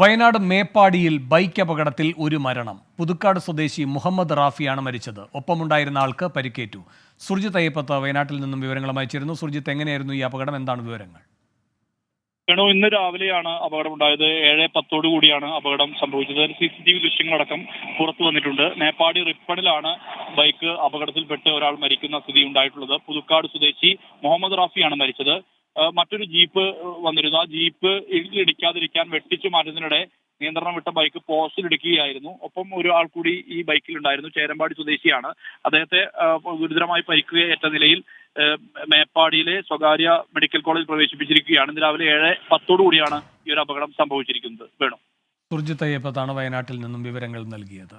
Wayanad മേപ്പാടിയിൽ bike അപകടത്തിൽ ഒരു മരണം. പുതുക്കാട് സ്വദേശി മുഹമ്മദ് റാഫിയാണ് മരിച്ചത്. ഒപ്പമുണ്ടായിരുന്ന ആൾക്ക് പരിക്കേറ്റു. സുർജിത്ത് അയ്യപ്പത്ത് വയനാട്ടിൽ നിന്നും വിവരങ്ങളുമായി അയച്ചിരുന്നു. സുർജിത്ത് എങ്ങനെയായിരുന്നു ഈ അപകടം? എന്താണ് വിവരങ്ങൾ? വേണു ഇന്ന് രാവിലെയാണ് അപകടമുണ്ടായത്. ഏഴ് പത്തോടു കൂടിയാണ് അപകടം സംഭവിച്ചത്. സി സി ടി വി ദൃശ്യങ്ങളടക്കം പുറത്തു വന്നിട്ടുണ്ട്. നേപ്പാടി റിപ്പണിലാണ് ബൈക്ക് അപകടത്തിൽപ്പെട്ട് ഒരാൾ മരിക്കുന്ന സ്ഥിതി ഉണ്ടായിട്ടുള്ളത്. പുതുക്കാട് സ്വദേശി മുഹമ്മദ് റാഫിയാണ് മരിച്ചത്. മറ്റൊരു ജീപ്പ് വന്നിരുന്നു. ആ ജീപ്പ് ഇടിക്കാതിരിക്കാൻ വെട്ടിച്ചു മാറ്റുന്നതിനിടെ നിയന്ത്രണം വിട്ട ബൈക്ക് പോസ്റ്റിൽ ഇടിക്കുകയായിരുന്നു. ഒപ്പം ഒരാൾ കൂടി ഈ ബൈക്കിൽ ഉണ്ടായിരുന്നു. ചേരമ്പാടി സ്വദേശിയാണ്. അദ്ദേഹത്തെ ഗുരുതരമായി പരിക്കുകയേറ്റ നിലയിൽ മേപ്പാടിയിലെ സ്വകാര്യ മെഡിക്കൽ കോളേജിൽ പ്രവേശിപ്പിച്ചിരിക്കുകയാണ്. ഇന്ന് രാവിലെ ഏഴ് പത്തോടു കൂടിയാണ് ഈ ഒരു അപകടം സംഭവിച്ചിരിക്കുന്നത്. വേണു. സുർജിത്ത് അയ്യപ്പത്താണ് വയനാട്ടിൽ നിന്നും വിവരങ്ങൾ നൽകിയത്.